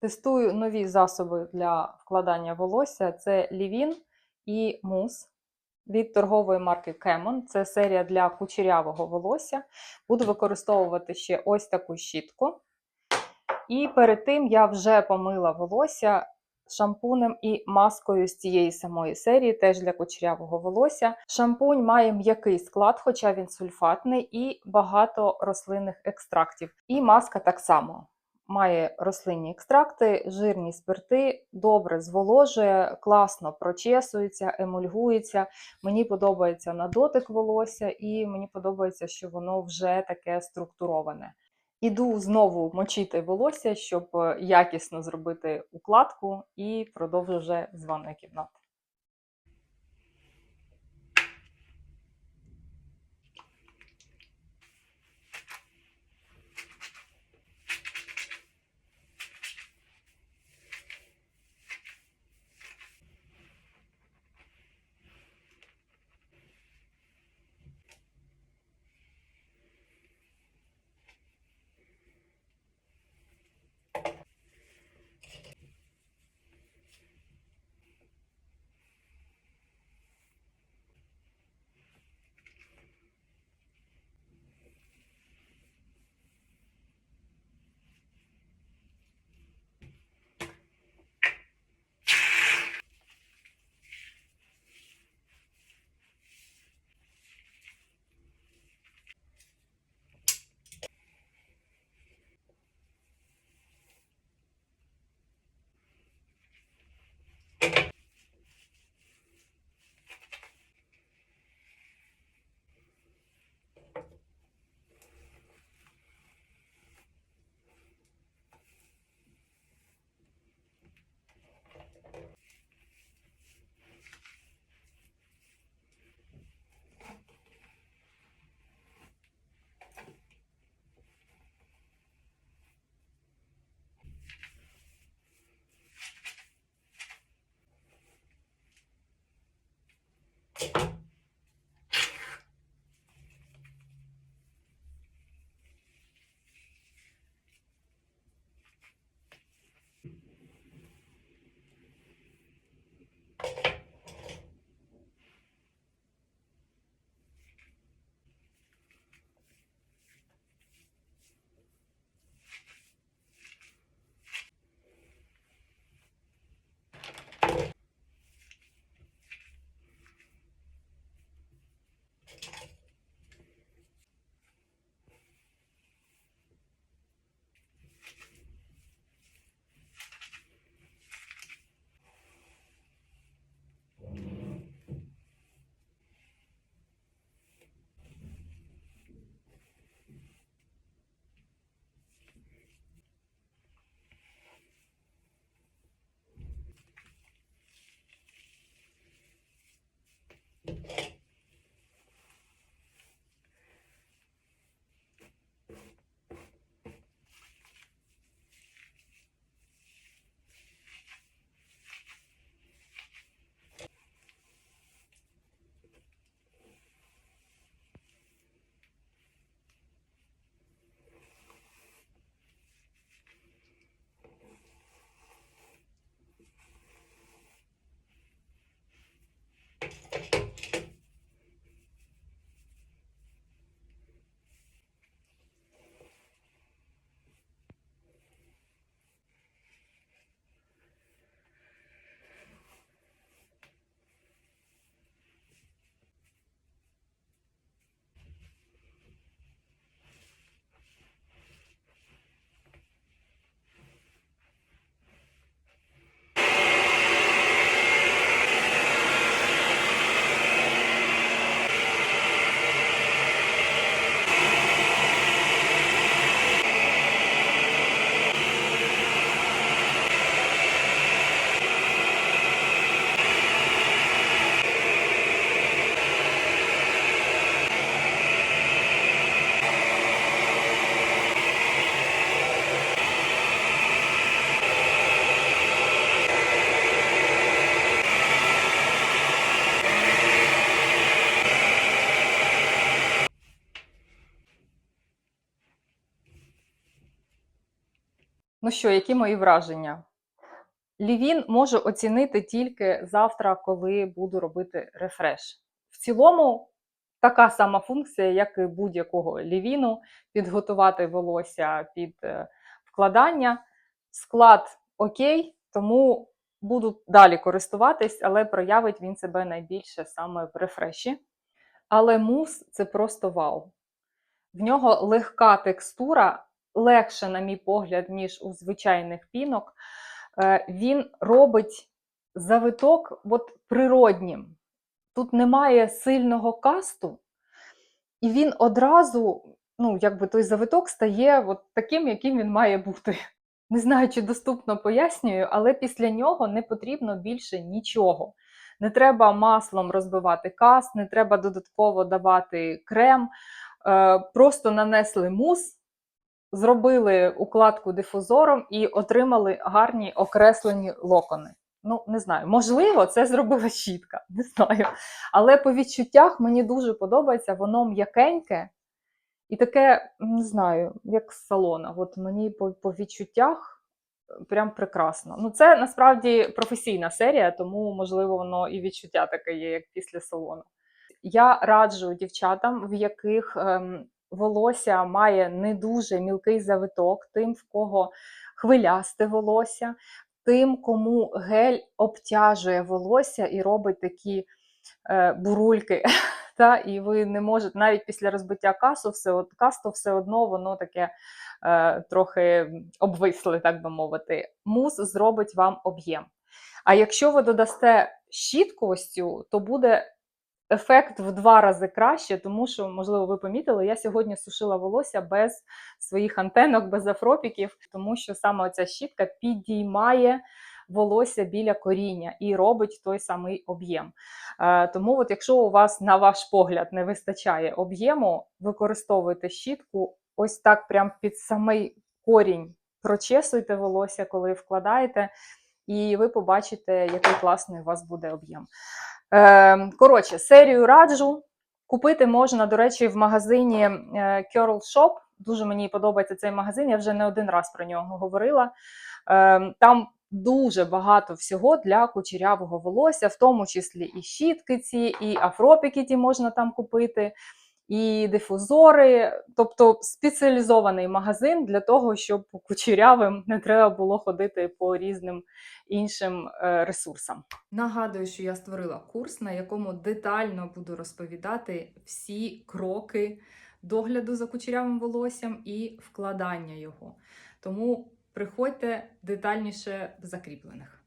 Тестую нові засоби для вкладання волосся. Це Лівін і Мус від торгової марки Кемон. Це серія для кучерявого волосся. Буду використовувати ще ось таку щітку. І перед тим я вже помила волосся шампунем і маскою з цієї самої серії, теж для кучерявого волосся. Шампунь має м'який склад, хоча він сульфатний, і багато рослинних екстрактів. І маска так само. Має рослинні екстракти, жирні спирти, добре зволожує, класно прочесується, емульгується. Мені подобається на дотик волосся, і мені подобається, що воно вже таке структуроване. Іду знову мочити волосся, щоб е, якісно зробити укладку, і продовжу вже з ванної кімнати. Ну що, які мої враження? Лівін можу оцінити тільки завтра, коли буду робити рефреш. В цілому, така сама функція, як і будь-якого лівіну, підготувати волосся під е, вкладання. Склад окей, тому буду далі користуватись, але проявить він себе найбільше саме в рефреші. Але мус це просто вау. В нього легка текстура, легше, на мій погляд, ніж у звичайних пінок. Е, Він робить завиток от природнім. Тут немає сильного касту, і він одразу, ну, якби той завиток стає от таким, яким він має бути. Не знаю, чи доступно пояснюю, але після нього не потрібно більше нічого. Не треба маслом розбивати каст, не треба додатково давати крем. Е, Просто нанесли мус, зробили укладку дифузором і отримали гарні окреслені локони. Ну, не знаю, можливо, це зробила щітка, не знаю. Але по відчуттях мені дуже подобається, воно м'якеньке і таке, не знаю, як з салона. От мені по, по відчуттях е, прям прекрасно. Ну, це насправді професійна серія, тому, можливо, воно і відчуття таке є, як після салону. Я раджу дівчатам, в яких ем, волосся має не дуже мілкий завиток, тим, в кого хвилясте волосся, тим, кому гель обтяжує волосся і робить такі е, бурульки. Та, і ви не можете навіть після розбиття касу, все касту все одно воно таке е, трохи обвисле, так би мовити. Мус зробить вам об'єм. А якщо ви додасте цю, то буде ефект в два рази краще, тому що, можливо, ви помітили, я сьогодні сушила волосся без своїх антенок, без афропіків, тому що саме оця щітка підіймає волосся біля коріння і робить той самий об'єм. Е, Тому, от якщо у вас, на ваш погляд, не вистачає об'єму, використовуйте щітку ось так, прям під самий корінь. Прочесуйте волосся, коли вкладаєте, і ви побачите, який класний у вас буде об'єм. Е, Коротше, серію раджу. Купити можна, до речі, в магазині е, Curl Shop. Дуже мені подобається цей магазин, я вже не один раз про нього говорила. Е, Там дуже багато всього для кучерявого волосся, в тому числі і щітки ці, і афропіки ті можна там купити, і дифузори. Тобто спеціалізований магазин для того, щоб кучерявим не треба було ходити по різним іншим е, ресурсам. Нагадую, що я створила курс, на якому детально буду розповідати всі кроки догляду за кучерявим волоссям і вкладання його. Тому приходьте детальніше в закріплених.